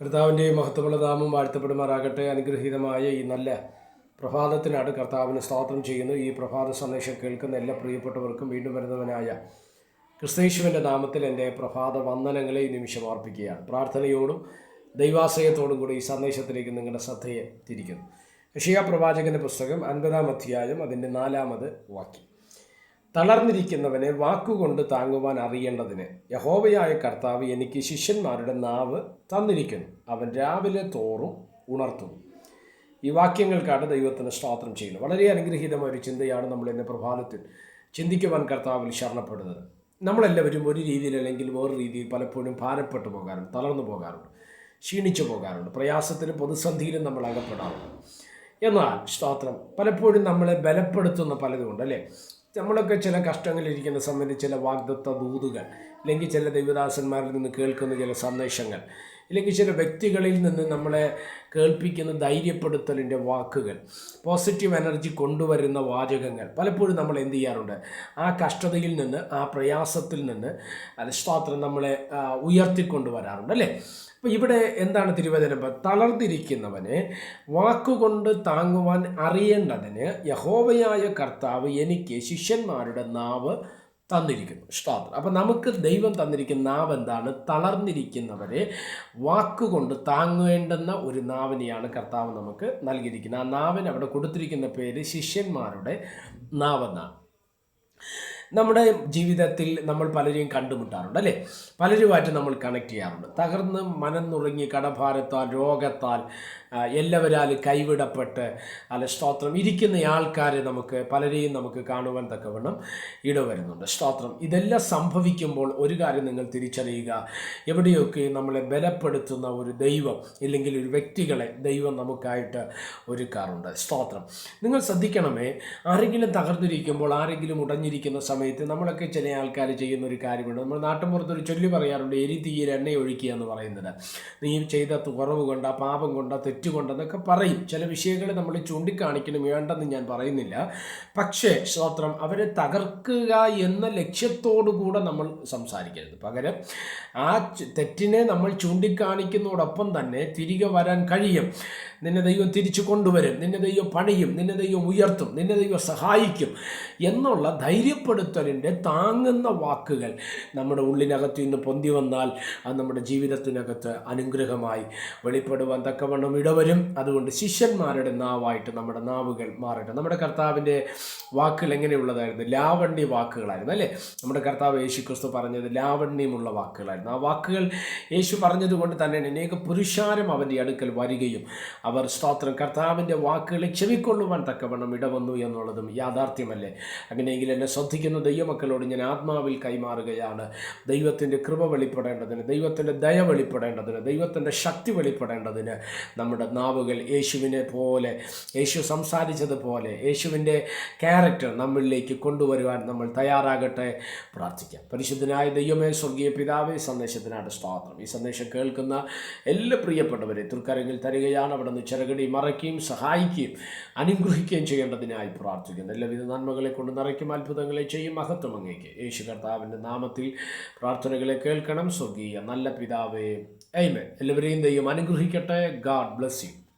കർത്താവിന്റെയും മഹത്വമുള്ള നാമം വാഴ്ത്തപ്പെടുമാറാകട്ടെ. അനുഗ്രഹീതമായ ഈ നല്ല പ്രഭാതത്തിനാണ് കർത്താവിന് സ്തോത്രം ചെയ്യുന്നു. ഈ പ്രഭാത സന്ദേശം കേൾക്കുന്ന എല്ലാ പ്രിയപ്പെട്ടവർക്കും വീണ്ടും വരുന്നവനായ ക്രിസ്തേശുവിന്റെ നാമത്തിൽ എന്റെ പ്രഭാത വന്ദനങ്ങളെ ഈ നിമിഷം അർപ്പിക്കുകയാണ്. പ്രാർത്ഥനയോടും ദൈവാശ്രയത്തോടും കൂടി ഈ സന്ദേശത്തിലേക്ക് നിങ്ങളുടെ ശ്രദ്ധയെ തിരിക്കുന്നു. യഷിയ പ്രവാചകന്റെ പുസ്തകം അൻപതാം അധ്യായം അതിന്റെ നാലാമത് വാക്യം. തളർന്നിരിക്കുന്നവനെ വാക്കുകൊണ്ട് താങ്ങുവാൻ അറിയേണ്ടതിന് യഹോവയായ കർത്താവ് എനിക്ക് ശിഷ്യന്മാരുടെ നാവ് തന്നിരിക്കുന്നു. അവൻ രാവിലെ തോറും ഉണർത്തുന്നു. ഈ വാക്യങ്ങൾക്കാണ് ദൈവത്തിന് സ്തോത്രം ചെയ്യുന്നത്. വളരെ അനുഗ്രഹീതമായ ഒരു ചിന്തയാണ് നമ്മൾ ഇന്ന് പ്രഭാതത്തിൽ ചിന്തിക്കുവാൻ കർത്താവിൽ ശരണപ്പെടുന്നത്. നമ്മളെല്ലാവരും ഒരു രീതിയിൽ അല്ലെങ്കിൽ വേറൊരു രീതിയിൽ പലപ്പോഴും ഭാരപ്പെട്ടു പോകാറുണ്ട് തളർന്നു പോകാറുണ്ട് ക്ഷീണിച്ചു പോകാറുണ്ട് പ്രയാസത്തിലും പ്രതിസന്ധിയിലും നമ്മൾ അകപ്പെടാറുണ്ട്. എന്നാൽ സ്തോത്രം പലപ്പോഴും നമ്മളെ ബലപ്പെടുത്തുന്ന പലതുമുണ്ട് അല്ലേ? നമ്മളൊക്കെ ചില കഷ്ടങ്ങളിരിക്കുന്ന സമയത്ത് ചില വാഗ്ദത്ത ദൂതുകൾ അല്ലെങ്കിൽ ചില ദൈവദാസന്മാരിൽ നിന്ന് കേൾക്കുന്ന ചില സന്ദേശങ്ങൾ അല്ലെങ്കിൽ ചില വ്യക്തികളിൽ നിന്ന് നമ്മളെ കേൾപ്പിക്കുന്ന ധൈര്യപ്പെടുത്തലിന്റെ വാക്കുകൾ പോസിറ്റീവ് എനർജി കൊണ്ടുവരുന്ന വാചകങ്ങൾ പലപ്പോഴും നമ്മൾ എന്ത് ചെയ്യാറുണ്ട്? ആ കഷ്ടതയിൽ നിന്ന് ആ പ്രയാസത്തിൽ നിന്ന് അലസ്താത്രം നമ്മളെ ആ, ഉയർത്തിക്കൊണ്ടുവരാറുണ്ട് അല്ലേ? അപ്പോൾ ഇവിടെ എന്താണ് തിരുവചനം? തളർന്നിരിക്കുന്നവനെ വാക്കുകൊണ്ട് താങ്ങുവാൻ അറിയേണ്ടതിന് യഹോവയായ കർത്താവ് എനിക്ക് ശിഷ്യന്മാരുടെ നാവ് തന്നിരിക്കുന്നു. സ്തോത്രം അപ്പം നമുക്ക് ദൈവം തന്നിരിക്കുന്ന നാവ് എന്താണ്? തളർന്നിരിക്കുന്നവരെ വാക്കുകൊണ്ട് താങ്ങേണ്ടുന്ന ഒരു നാവിനെയാണ് കർത്താവ് നമുക്ക് നൽകിയിരിക്കുന്നത്. ആ നാവിന് അവിടെ കൊടുത്തിരിക്കുന്ന പേര് ശിഷ്യന്മാരുടെ നാവെന്നാണ്. നമ്മുടെ ജീവിതത്തിൽ നമ്മൾ പലരെയും കണ്ടുമുട്ടാറുണ്ട് അല്ലേ? പലരുമായിട്ട് നമ്മൾ കണക്ട് ചെയ്യാറുണ്ട്. തകർന്ന് മനം നുറുങ്ങി കടഭാരത്താൽ രോഗത്താൽ എല്ലാവരാൽ കൈവിടപ്പെട്ട് അല്ല സ്തോത്രം ഇരിക്കുന്ന ആൾക്കാരെ നമുക്ക് പലരെയും നമുക്ക് കാണുവാൻ തക്കവണ്ണം ഇടവരുന്നുണ്ട്. സ്തോത്രം. ഇതെല്ലാം സംഭവിക്കുമ്പോൾ ഒരു കാര്യം നിങ്ങൾ തിരിച്ചറിയുക. എവിടെയൊക്കെ നമ്മളെ ബലപ്പെടുത്തുന്ന ഒരു ദൈവം ഇല്ലെങ്കിൽ ഒരു വ്യക്തികളെ ദൈവം നമുക്കായിട്ട് ഒരുക്കാറുണ്ട്. സ്തോത്രം. നിങ്ങൾ ശ്രദ്ധിക്കണമേ ആരെങ്കിലും തകർന്നിരിക്കുമ്പോൾ ആരെങ്കിലും ഉടഞ്ഞിരിക്കുന്ന സമയത്ത് നമ്മളൊക്കെ ചില ആൾക്കാർ ചെയ്യുന്ന ഒരു കാര്യമുണ്ട്. നമ്മൾ നാട്ടിൻപുറത്തൊരു ചൊല്ലി പറയാറുണ്ട് എരി തീയിൽ എണ്ണ ഒഴിക്കുക എന്ന് പറയുന്നത്. നീ ചെയ്ത കുറവ് കൊണ്ട പാപം കൊണ്ട തെറ്റ് കൊണ്ടെന്നൊക്കെ പറയും. ചില വിഷയങ്ങൾ നമ്മൾ ചൂണ്ടിക്കാണിക്കണം വേണ്ടെന്ന് ഞാൻ പറയുന്നില്ല. പക്ഷേ സ്തോത്രം അവരെ തകർക്കുക എന്ന ലക്ഷ്യത്തോടു കൂടെ നമ്മൾ സംസാരിക്കരുത്. പകരം ആ തെറ്റിനെ നമ്മൾ ചൂണ്ടിക്കാണിക്കുന്നതോടൊപ്പം തന്നെ തിരികെ വരാൻ കഴിയും. നിന്നെ ദൈവം തിരിച്ചു കൊണ്ടുവരും. നിന്നെ ദൈവം പണിയും. നിന്നെ ദൈവം ഉയർത്തും. നിന്നെ ദൈവം സഹായിക്കും എന്നുള്ള ധൈര്യപ്പെടുത്തലിന്റെ താങ്ങുന്ന വാക്കുകൾ നമ്മുടെ ഉള്ളിനകത്ത് നിന്ന് പൊന്തി വന്നാൽ അത് നമ്മുടെ ജീവിതത്തിനകത്ത് അനുഗ്രഹമായി വെളിപ്പെടുവാൻ തക്കവണ്ണം ഇടവരും. അതുകൊണ്ട് ശിഷ്യന്മാരുടെ നാവായിട്ട് നമ്മുടെ നാവുകൾ മാറട്ടെ. നമ്മുടെ കർത്താവിന്റെ വാക്കുകൾ എങ്ങനെയുള്ളതായിരുന്നു? ലാവണ്യ വാക്കുകളായിരുന്നു അല്ലേ? നമ്മുടെ കർത്താവ് യേശു ക്രിസ്തു പറഞ്ഞത് ലാവണ്യമുള്ള വാക്കുകളായിരുന്നു. ആ വാക്കുകൾ യേശു പറഞ്ഞതുകൊണ്ട് തന്നെ അനേക പുരുഷാരം അവന്റെ അടുക്കൽ വരികയും അവർ സ്തോത്രം കർത്താവിന്റെ വാക്കുകളെ ചെവിക്കൊള്ളുവാൻ തക്കവണ്ണം ഇടവന്നു എന്നുള്ളതും യാഥാർത്ഥ്യമല്ലേ? അങ്ങനെയെങ്കിൽ എന്നെ ശ്രദ്ധിക്കുന്ന ദൈവമക്കളോട് ഞാൻ ആത്മാവിൽ കൈമാറുകയാണ്. ദൈവത്തിന്റെ കൃപ വെളിപ്പെടേണ്ടതിന് ദൈവത്തിന്റെ ദയ വെളിപ്പെടേണ്ടതിന് ദൈവത്തിന്റെ ശക്തി വെളിപ്പെടേണ്ടതിന് നമ്മുടെ നാവുകൾ യേശുവിനെ പോലെ യേശു സംസാരിച്ചതുപോലെ യേശുവിന്റെ ക്യാരക്ടർ നമ്മളിലേക്ക് കൊണ്ടുവരുവാൻ നമ്മൾ തയ്യാറാകട്ടെ പ്രാർത്ഥിക്കാം. പരിശുദ്ധനായ ദൈവമേ സ്വർഗീയ പിതാവേ സന്ദേശത്തിനാണ് സ്വാതന്ത്ര്യം ഈ സന്ദേശം കേൾക്കുന്ന എല്ലാ പ്രിയപ്പെട്ടവരെ തൃക്കരങ്ങിൽ തരികയാണ്. അവിടെ നിന്ന് ചെറുകടി മറയ്ക്കുകയും സഹായിക്കുകയും അനുഗ്രഹിക്കുകയും ചെയ്യേണ്ടതിനായി പ്രാർത്ഥിക്കുന്നു. എല്ലാവിധ നന്മകളെ കൊണ്ട് നിറയ്ക്കും അത്ഭുതങ്ങളെ ചെയ്യും മഹത്വം അങ്ങേക്ക്. യേശു കർത്താവിന്റെ നാമത്തിൽ പ്രാർത്ഥനകളെ കേൾക്കണം. സ്വർഗീയ നല്ല പിതാവേ എയ്മേ എല്ലാവരെയും ദൈവം അനുഗ്രഹിക്കട്ടെ. God bless you.